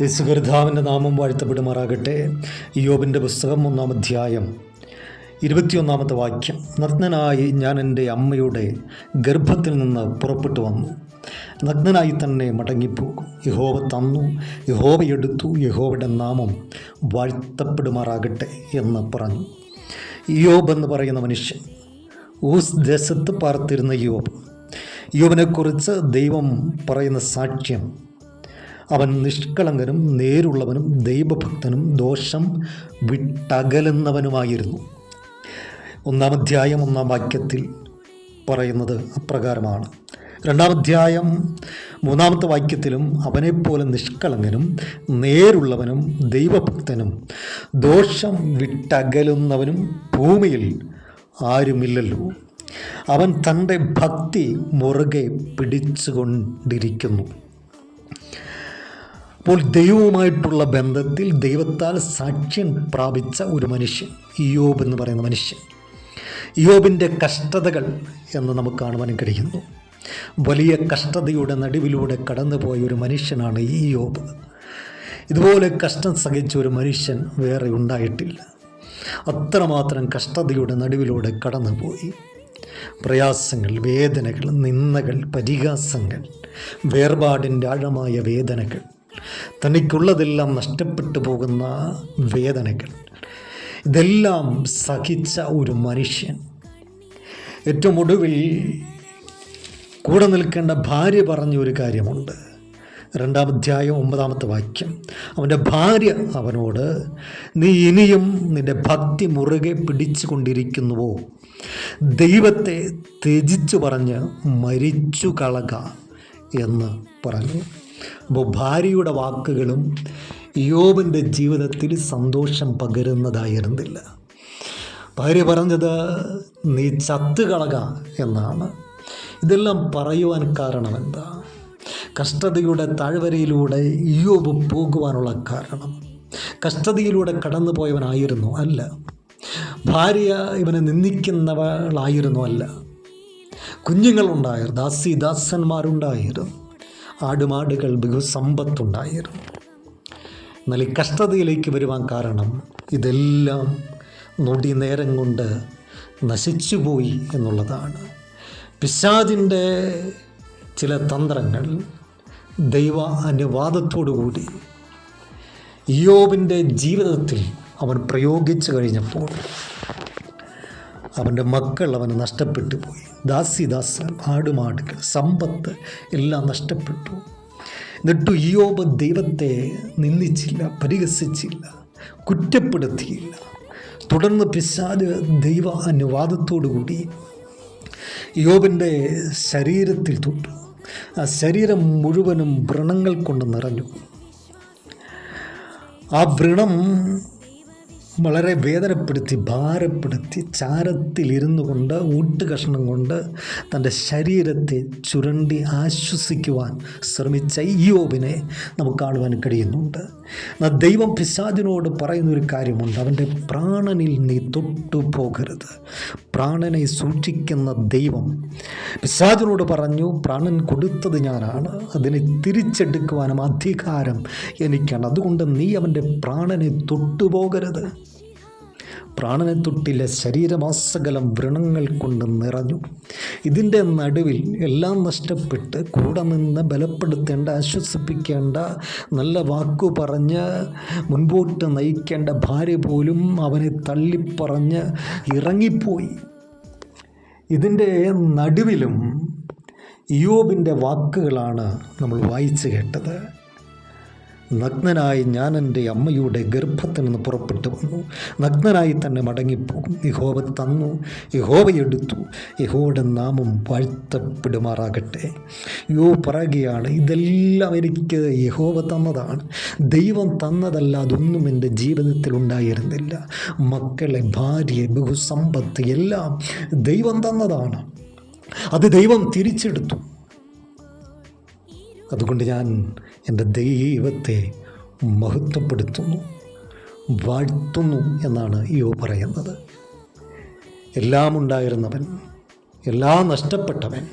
യേശുകർത്താവിന്റെ നാമം വാഴ്ത്തപ്പെടുമാറാകട്ടെ. യോബിന്റെ പുസ്തകം ഒന്നാം അധ്യായം ഇരുപത്തിയൊന്നാമത്തെ വാക്യം. നഗ്നനായി ഞാൻ എന്റെ അമ്മയുടെ ഗർഭത്തിൽ നിന്ന് പുറപ്പെട്ടു വന്നു. നഗ്നനായി തന്നെ മടങ്ങിപ്പോകും. യഹോവ തന്നു യഹോവയെടുത്തു യഹോവയുടെ നാമം വാഴ്ത്തപ്പെടുമാറാകട്ടെ എന്ന് പറഞ്ഞു. യോബ് എന്ന് പറയുന്ന മനുഷ്യൻ ഊസ് ദേശത്ത് പാർത്തിരുന്ന യോബ് യോബിനെക്കുറിച്ച് ദൈവം പറയുന്ന സാക്ഷ്യം അവൻ നിഷ്കളങ്കനും നേരുള്ളവനും ദൈവഭക്തനും ദോഷം വിട്ടകലുന്നവനുമായിരുന്നു. ഒന്നാം അധ്യായം ഒന്നാം വാക്യത്തിൽ പറയുന്നത് അപ്രകാരമാണ്. രണ്ടാം അധ്യായം മൂന്നാമത്തെ വാക്യത്തിലും അവനെപ്പോലെ നിഷ്കളങ്കനും നേരുള്ളവനും ദൈവഭക്തനും ദോഷം വിട്ടകലുന്നവനും ഭൂമിയിൽ ആരുമില്ലല്ലോ. അവൻ തന്റെ ഭക്തി മുറുകെ പിടിച്ചുകൊണ്ടിരിക്കുന്നു. അപ്പോൾ ദൈവവുമായിട്ടുള്ള ബന്ധത്തിൽ ദൈവത്താൽ സാക്ഷ്യം പ്രാപിച്ച ഒരു മനുഷ്യൻ ഇയോബ് എന്ന് പറയുന്ന മനുഷ്യൻ. ഇയോബിന്റെ കഷ്ടതകൾ എന്ന് നമുക്ക് കാണുവാൻ കഴിയുന്നു. വലിയ കഷ്ടതയുടെ നടുവിലൂടെ കടന്നുപോയ ഒരു മനുഷ്യനാണ് ഈ യോബ് ഇതുപോലെ കഷ്ടം സഹിച്ച ഒരു മനുഷ്യൻ വേറെ ഉണ്ടായിട്ടില്ല. അത്രമാത്രം കഷ്ടതയുടെ നടുവിലൂടെ കടന്നുപോയി. പ്രയാസങ്ങൾ വേദനകൾ നിന്ദകൾ പരിഹാസങ്ങൾ വേർപാടിന്റെ ആഴമായ വേദനകൾ. തനിക്കുള്ളതെല്ലാം നഷ്ടപ്പെട്ടു പോകുന്ന വേദനകൾ. ഇതെല്ലാം സഹിച്ച ഒരു മനുഷ്യൻ. ഏറ്റവും ഒടുവിൽ കൂടെ നിൽക്കേണ്ട ഭാര്യ പറഞ്ഞ ഒരു കാര്യമുണ്ട്. രണ്ടാം അധ്യായം ഒമ്പതാമത്തെ വാക്യം. അവന്റെ ഭാര്യ അവനോട് നീ ഇനിയും നിന്റെ ഭക്തി മുറുകെ പിടിച്ചു കൊണ്ടിരിക്കുന്നുവോ ദൈവത്തെ ത്യജിച്ചു പറഞ്ഞ് മരിച്ചു കളക എന്ന് പറഞ്ഞു. അപ്പോൾ ഭാര്യയുടെ വാക്കുകളും യോബിന്റെ ജീവിതത്തിൽ സന്തോഷം പകരുന്നതായിരുന്നില്ല. ഭാര്യ പറഞ്ഞത് നീ ചത്തുകളക എന്നാണ്. ഇതെല്ലാം പറയുവാൻ കാരണം എന്താ? കഷ്ടതയുടെ താഴ്വരയിലൂടെ യോബ് പോകുവാനുള്ള കാരണം. കഷ്ടതയിലൂടെ കടന്നു പോയവനായിരുന്നു അല്ല. ഭാര്യ ഇവനെ നിന്ദിക്കുന്നവളായിരുന്നു അല്ല. കുഞ്ഞുങ്ങളുണ്ടായിരുന്നു ദാസി ദാസന്മാരുണ്ടായിരുന്നു ആടുമാടുകൾ ബഹുസമ്പത്തുണ്ടായിരുന്നു എന്നാൽ ഈ കഷ്ടതയിലേക്ക് വരുവാൻ കാരണം ഇതെല്ലാം നൊടി നേരം കൊണ്ട് നശിച്ചുപോയി എന്നുള്ളതാണ്. പിശാദിന്റെ ചില തന്ത്രങ്ങൾ ദൈവ അനുവാദത്തോടു കൂടി യോബിന്റെ ജീവിതത്തിൽ അവൻ പ്രയോഗിച്ചു കഴിഞ്ഞപ്പോൾ അവന്റെ മക്കൾ അവന് നഷ്ടപ്പെട്ടു പോയി. ദാസിദാസൻ ആടുമാടുകൾ സമ്പത്ത് എല്ലാം നഷ്ടപ്പെട്ടു. എന്നിട്ടു യോബ് ദൈവത്തെ നിന്ദിച്ചില്ല പരിഹസിച്ചില്ല കുറ്റപ്പെടുത്തിയില്ല. തുടർന്ന് പിശാജ് ദൈവ അനുവാദത്തോടുകൂടി യോബിന്റെ ശരീരത്തിൽ തൊട്ടു. ആ ശരീരം മുഴുവനും വ്രണങ്ങൾ കൊണ്ട് നിറഞ്ഞു. ആ വ്രണം വളരെ വേദനപ്പെടുത്തി ഭാരപ്പെടുത്തി ചാരത്തിലിരുന്നു കൊണ്ട് ഊട്ട് കഷ്ണം കൊണ്ട് തന്റെ ശരീരത്തെ ചുരണ്ടി ആശ്വസിക്കുവാൻ ശ്രമിച്ച യോബിനെ നമുക്ക് കാണുവാൻ കഴിയുന്നുണ്ട്. എന്നാൽ ദൈവം പിശാദിനോട് പറയുന്ന ഒരു കാര്യമുണ്ട്. അവന്റെ പ്രാണനിൽ നീ തൊട്ടു പോകരുത്. പ്രാണനെ സൂക്ഷിക്കുന്ന ദൈവം പിശാദിനോട് പറഞ്ഞു പ്രാണൻ കൊടുത്തത് ഞാനാണ്. അതിനെ തിരിച്ചെടുക്കുവാനും അധികാരം എനിക്കാണ്. അതുകൊണ്ട് നീ അവന്റെ പ്രാണനെ തൊട്ടുപോകരുത്. പ്രാണനെ തൊട്ടിലെ ശരീരമാസകലം വ്രണങ്ങൾ കൊണ്ട് നിറഞ്ഞു. ഇതിന്റെ നടുവിൽ എല്ലാം നഷ്ടപ്പെട്ട് കൂടെ നിന്ന് ബലപ്പെടുത്തേണ്ട ആശ്വസിപ്പിക്കേണ്ട നല്ല വാക്കു പറഞ്ഞ് മുൻപോട്ട് നയിക്കേണ്ട ഭാര്യ പോലും അവനെ തള്ളിപ്പറഞ്ഞ് ഇറങ്ങിപ്പോയി. ഇതിന്റെ നടുവിലും യോബിന്റെ വാക്കുകളാണ് നമ്മൾ വായിച്ചു കേട്ടത്. നഗ്നനായി ഞാൻ എന്റെ അമ്മയുടെ ഗർഭത്തിൽ നിന്ന് പുറപ്പെട്ടു വന്നു. നഗ്നനായി തന്നെ മടങ്ങിപ്പോകും. യഹോവ തന്നു. യഹോവയെടുത്തു യഹോയുടെ നാമം വാഴ്ത്തപ്പെടുമാറാകട്ടെ. യോ പറയുകയാണ് ഇതെല്ലാം എനിക്ക് യഹോവ തന്നതാണ്. ദൈവം തന്നതല്ല അതൊന്നും എന്റെ ജീവിതത്തിൽ ഉണ്ടായിരുന്നില്ല. മക്കളെ ഭാര്യ ബഹുസമ്പത്ത് എല്ലാം ദൈവം തന്നതാണ്. അത് ദൈവം തിരിച്ചെടുത്തു. അതുകൊണ്ട് ഞാൻ എന്റെ ദൈവത്തെ മഹത്വപ്പെടുത്തുന്നു വാഴ്ത്തുന്നു എന്നാണ് യോ പറയുന്നത്. എല്ലാം ഉണ്ടായിരുന്നവൻ എല്ലാം നഷ്ടപ്പെട്ടവൻ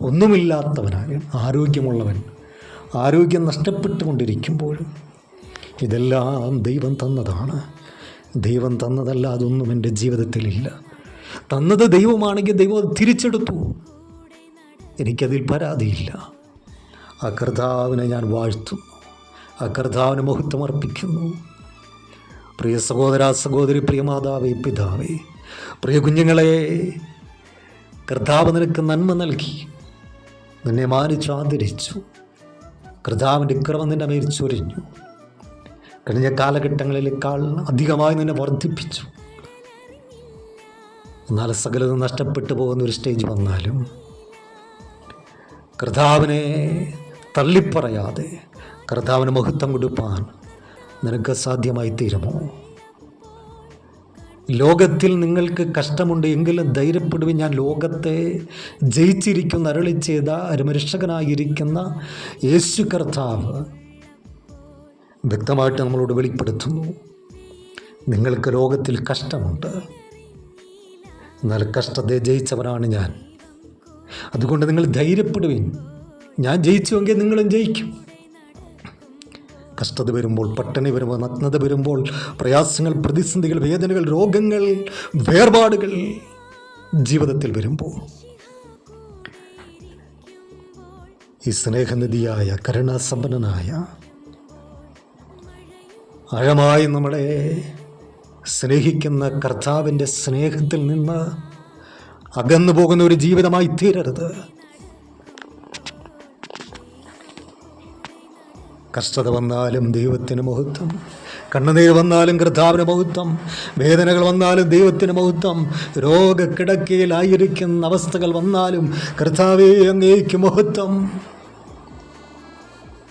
ഒന്നുമില്ലാത്തവനായ ആരോഗ്യമുള്ളവൻ. ആരോഗ്യം നഷ്ടപ്പെട്ടുകൊണ്ടിരിക്കുമ്പോഴും ഇതെല്ലാം ദൈവം തന്നതാണ്. ദൈവം തന്നതല്ല അതൊന്നും എന്റെ ജീവിതത്തിലില്ല. തന്നത് ദൈവമാണെങ്കിൽ ദൈവം തിരിച്ചെടുത്തു. എനിക്കതിൽ പരാതിയില്ല. ആ കർത്താവിനെ ഞാൻ വാഴ്ത്തുന്നു. ആ കർത്താവിന് മഹത്വമർപ്പിക്കുന്നു പ്രിയ സഹോദര സഹോദരി പ്രിയ മാതാവേ പിതാവേ പ്രിയ കുഞ്ഞുങ്ങളെ കർത്താവ് നിനക്ക് നന്മ നൽകി. നിന്നെ മാനിച്ചു ആദരിച്ചു. കർത്താവിന്റെ ക്രമം നിന്റെ മേൽ ചൊരിഞ്ഞു. കഴിഞ്ഞ കാലഘട്ടങ്ങളിലേക്കാൾ അധികമായി നിന്നെ വർദ്ധിപ്പിച്ചു. എന്നാൽ സകലതും നഷ്ടപ്പെട്ടു പോകുന്ന ഒരു സ്റ്റേജ് വന്നാലും കർത്താവിനെ തള്ളിപ്പറയാതെ കർത്താവിന് മഹത്വം കൊടുപ്പാൻ നിനക്ക് സാധ്യമായി തീരുമോ? ലോകത്തിൽ നിങ്ങൾക്ക് കഷ്ടമുണ്ട് എങ്കിലും ധൈര്യപ്പെടുവിൻ. ഞാൻ ലോകത്തെ ജയിച്ചിരിക്കുന്ന അരളി ചെയ്ത അരുമരക്ഷകനായിരിക്കുന്ന യേശു കർത്താവ് വ്യക്തമായിട്ട് നമ്മളോട് വെളിപ്പെടുത്തുന്നു. നിങ്ങൾക്ക് ലോകത്തിൽ കഷ്ടമുണ്ട്. എന്നാൽ കഷ്ടത്തെ ജയിച്ചവനാണ് ഞാൻ. അതുകൊണ്ട് നിങ്ങൾ ധൈര്യപ്പെടുവിൻ. ഞാൻ ജയിച്ചുവെങ്കിൽ നിങ്ങളും ജയിക്കും. കഷ്ടത വരുമ്പോൾ പട്ടണി വരുമ്പോൾ നഗ്നത വരുമ്പോൾ പ്രയാസങ്ങൾ പ്രതിസന്ധികൾ വേദനകൾ രോഗങ്ങൾ വേർപാടുകൾ ജീവിതത്തിൽ വരുമ്പോൾ ഈ സ്നേഹനിധിയായ കരുണാസമ്പന്നനായ ആഴമായി നമ്മളെ സ്നേഹിക്കുന്ന കർത്താവിന്റെ സ്നേഹത്തിൽ നിന്ന് അകന്നു പോകുന്ന ഒരു ജീവിതമായി തീരരുത്. കഷ്ടത വന്നാലും ദൈവത്തിന് മഹത്വം. കണ്ണുനീർ വന്നാലും കർത്താവിന് മഹത്വം. വേദനകൾ വന്നാലും ദൈവത്തിന് മഹത്വം. രോഗക്കിടക്കയിലായിരിക്കുന്ന അവസ്ഥകൾ വന്നാലും കർത്താവേ അങ്ങേക്ക് മഹത്വം.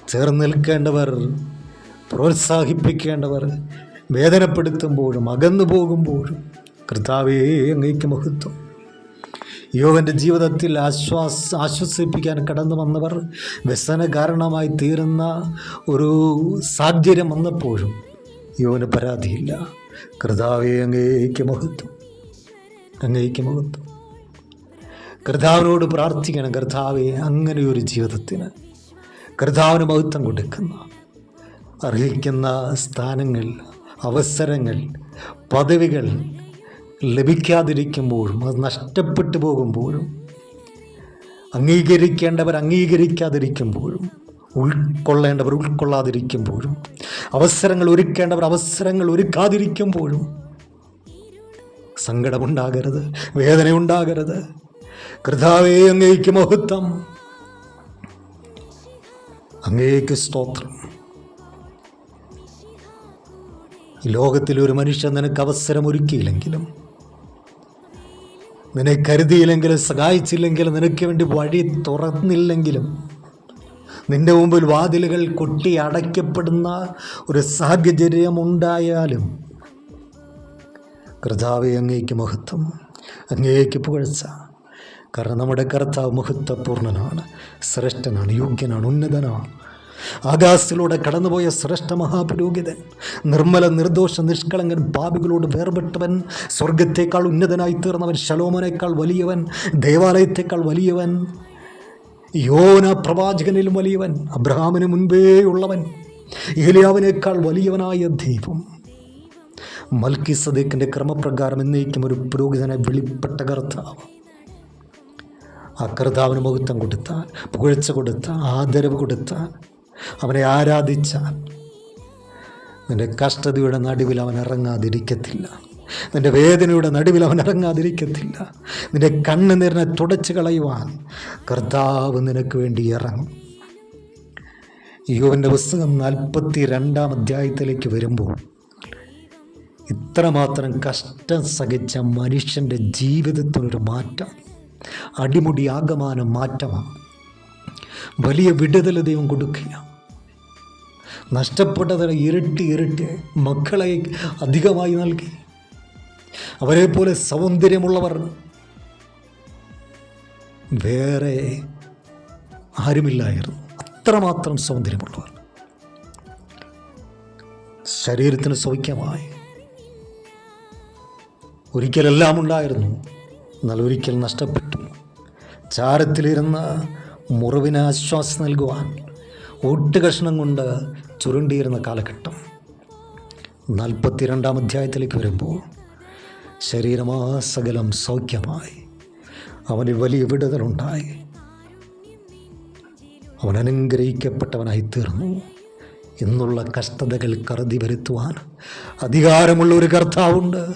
ചേർന്ന് നിൽക്കേണ്ടവർ പ്രോത്സാഹിപ്പിക്കേണ്ടവർ വേദനപ്പെടുത്തുമ്പോഴും അകന്നു പോകുമ്പോഴും കർത്താവേ അങ്ങേക്ക് മഹത്വം. യോവന്റെ ജീവിതത്തിൽ ആശ്വാസ ആശ്വസിപ്പിക്കാൻ കടന്നു വന്നവർ വ്യസന കാരണമായി തീരുന്ന ഒരു സാഹചര്യം വന്നപ്പോഴും യോവന് പരാതിയില്ല. കർത്താവെ അങ്ങേക്ക് മഹത്വം. അങ്ങേക്ക് മഹത്വം. കർത്താവിനോട് പ്രാർത്ഥിക്കണം. കർത്താവെ അങ്ങനെ ഒരു ജീവിതത്തിന് കർത്താവിന് മഹത്വം കൊടുക്കുന്ന അർഹിക്കുന്ന സ്ഥാനങ്ങൾ അവസരങ്ങൾ പദവികൾ ലഭിക്കാതിരിക്കുമ്പോഴും അത് നഷ്ടപ്പെട്ടു പോകുമ്പോഴും അംഗീകരിക്കേണ്ടവർ അംഗീകരിക്കാതിരിക്കുമ്പോഴും ഉൾക്കൊള്ളേണ്ടവർ ഉൾക്കൊള്ളാതിരിക്കുമ്പോഴും അവസരങ്ങൾ ഒരുക്കേണ്ടവർ അവസരങ്ങൾ ഒരുക്കാതിരിക്കുമ്പോഴും സങ്കടമുണ്ടാകരുത് വേദന ഉണ്ടാകരുത് കൃതാവേ അങ്ങേക്ക് മഹത്വം. അങ്ങേക്ക് സ്തോത്രം. ലോകത്തിൽ ഒരു മനുഷ്യൻ നിനക്ക് അവസരം ഒരുക്കിയില്ലെങ്കിലും നിന്നെ കരുതിയില്ലെങ്കിലും സഹായിച്ചില്ലെങ്കിലും നിനക്ക് വേണ്ടി വഴി തുറന്നില്ലെങ്കിലും നിന്റെ മുമ്പിൽ വാതിലുകൾ കൊട്ടി അടയ്ക്കപ്പെടുന്ന ഒരു സാഹചര്യം ഉണ്ടായാലും കർത്താവെ അങ്ങേക്ക് മഹത്വം അങ്ങേക്ക് പുകഴ്ച. കാരണം നമ്മുടെ കർത്താവ് മഹത്വപൂർണനാണ് ശ്രേഷ്ഠനാണ് യോഗ്യനാണ് ഉന്നതനാണ്. ആകാശത്തിലൂടെ കടന്നുപോയ ശ്രേഷ്ഠ മഹാപുരോഹിതൻ നിർമ്മല നിർദോഷ നിഷ്കളങ്കൻ പാപികളോട് വേർപെട്ടവൻ സ്വർഗത്തേക്കാൾ ഉന്നതനായി തീർന്നവൻ ശലോമനേക്കാൾ വലിയവൻ ദേവാലയത്തേക്കാൾ വലിയവൻ യോന പ്രവാചകനിലും വലിയവൻ അബ്രഹാമിന് മുൻപേ ഉള്ളവൻ ഏലിയാവിനേക്കാൾ വലിയവനായ ദൈവം. മൽക്കി സദേക്കിന്റെ ക്രമപ്രകാരം എന്നേക്കും ഒരു പുരോഹിതനെ വെളിപ്പെട്ട കർത്താവ്. ആ കർത്താവിന് മഹത്വം കൊടുത്താൽ പുകഴ്ച കൊടുത്താൽ ആദരവ് കൊടുത്താൽ അവനെ ആരാധിച്ച. നിന്റെ കഷ്ടതയുടെ നടുവിൽ അവൻ ഇറങ്ങാതിരിക്കത്തില്ല. നിന്റെ വേദനയുടെ നടുവിൽ അവൻ ഇറങ്ങാതിരിക്കത്തില്ല. നിന്റെ കണ്ണുനീരിനെ തുടച്ചു കളയുവാൻ കർത്താവ് നിനക്ക് വേണ്ടി ഇറങ്ങും. യോവന്റെ പുസ്തകം നാൽപ്പത്തി രണ്ടാം അധ്യായത്തിലേക്ക് വരുമ്പോൾ ഇത്രമാത്രം കഷ്ടം സഹിച്ച മനുഷ്യന്റെ ജീവിതത്തിനൊരു മാറ്റം അടിമുടി ആകമാനം മാറ്റമാണ്. വലിയ വിടുതൽ ദൈവം കൊടുക്കുക നഷ്ടപ്പെട്ടതിന് ഇരട്ടി ഇരട്ടി മക്കളെ അധികമായി നൽകി. അവരെ പോലെ സൗന്ദര്യമുള്ളവർ വേറെ ആരുമില്ലായിരുന്നു. അത്രമാത്രം സൗന്ദര്യമുള്ളവർ. ശരീരത്തിന് സൗഖ്യമായി. ഒരിക്കലെല്ലാം ഉണ്ടായിരുന്നു. എന്നാൽ ഒരിക്കൽ നഷ്ടപ്പെട്ടു. ചാരത്തിലിരുന്ന് മുറിവിന് ആശ്വാസം നൽകുവാൻ ഓട്ടുകഷ്ണം കൊണ്ട് ചുരുണ്ടിയിരുന്ന കാലഘട്ടം. നാൽപ്പത്തിരണ്ടാം അധ്യായത്തിലേക്ക് വരുമ്പോൾ ശരീരമാസകലം സൗഖ്യമായി. അവന് വലിയ വിടുതലുണ്ടായി. അവൻ അനുഗ്രഹിക്കപ്പെട്ടവനായി തീർന്നു എന്നുള്ള കഷ്ടതകൾ കറുതി വരുത്തുവാൻ അധികാരമുള്ള ഒരു കർത്താവുണ്ട്.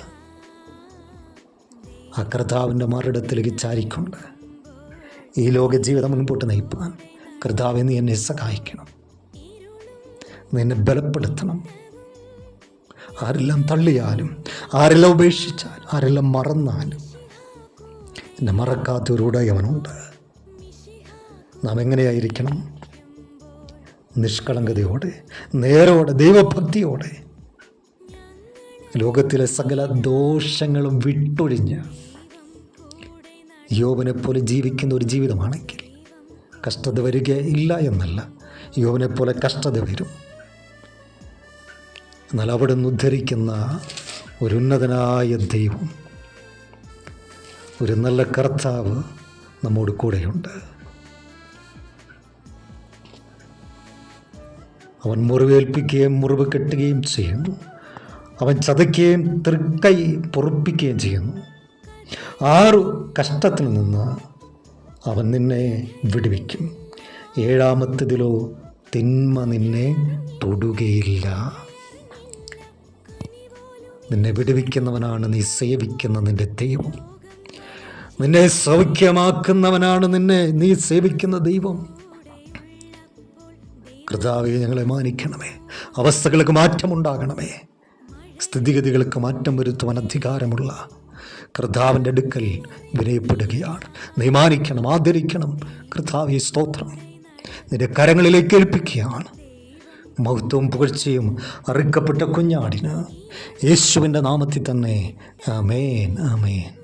ആ കർത്താവിന്റെ മറിടത്തിലേക്ക് ചാരിക്കൊണ്ട് ഈ ലോക ജീവിതം മുൻപോട്ട് നയിപ്പാൻ കർത്താവ് നീ എന്നെ സഹായിക്കണം. നീ എന്നെ ബലപ്പെടുത്തണം. ആരെല്ലാം തള്ളിയാലും ആരെല്ലാം ഉപേക്ഷിച്ചാൽ ആരെല്ലാം മറന്നാലും എന്നെ മറക്കാത്തൊരു ഉടയവനുണ്ട് നാം എങ്ങനെയായിരിക്കണം? നിഷ്കളങ്കതയോടെ നേരോടെ ദൈവഭക്തിയോടെ ലോകത്തിലെ സകല ദോഷങ്ങളും വിട്ടൊഴിഞ്ഞ് യോവനെപ്പോലെ ജീവിക്കുന്ന ഒരു ജീവിതമാണെങ്കിൽ കഷ്ടത വരികയില്ല എന്നല്ല. യോവനെപ്പോലെ കഷ്ടത വരും. എന്നാൽ അവിടെ നിന്ന് ഉദ്ധരിക്കുന്ന ഒരു ഉന്നതനായ ദൈവം ഒരു നല്ല കർത്താവ് നമ്മോട് കൂടെയുണ്ട്. അവൻ മുറിവേൽപ്പിക്കുകയും മുറിവ് കെട്ടുകയും ചെയ്യുന്നു. അവൻ ചതയ്ക്കുകയും തൃക്കൈ പൊറുപ്പിക്കുകയും ചെയ്യുന്നു. ആറു കഷ്ടത്തിൽ നിന്ന് അവൻ നിന്നെ വിടുവിക്കും. ഏഴാമത്തതിലോ തിന്മ നിന്നെ തൊടുകയില്ല. നിന്നെ വിടുവിക്കുന്നവനാണ് നീ സേവിക്കുന്ന നിന്റെ ദൈവം. നിന്നെ സൗഖ്യമാക്കുന്നവനാണ് നിന്നെ നീ സേവിക്കുന്ന ദൈവം. കർത്താവെ ഞങ്ങളെ മാനിക്കണമേ. അവസ്ഥകൾക്ക് മാറ്റമുണ്ടാകണമേ. സ്ഥിതിഗതികൾക്ക് മാറ്റം വരുത്തുവാൻ അധികാരമുള്ള കർത്താവിന്റെ അടുക്കൽ വിനയപ്പെടുകയാണ്. നീ മാനിക്കണം ആദരിക്കണം. കർത്താവെ സ്തോത്രം. നിന്റെ കരങ്ങളിലേക്ക് ഏൽപ്പിക്കുകയാണ്. മഹത്വവും പുകഴ്ചയും അറിക്കപ്പെട്ട കുഞ്ഞാടിന്. യേശുവിന്റെ നാമത്തിൽ തന്നെ. അമേൻ ആമേൻ.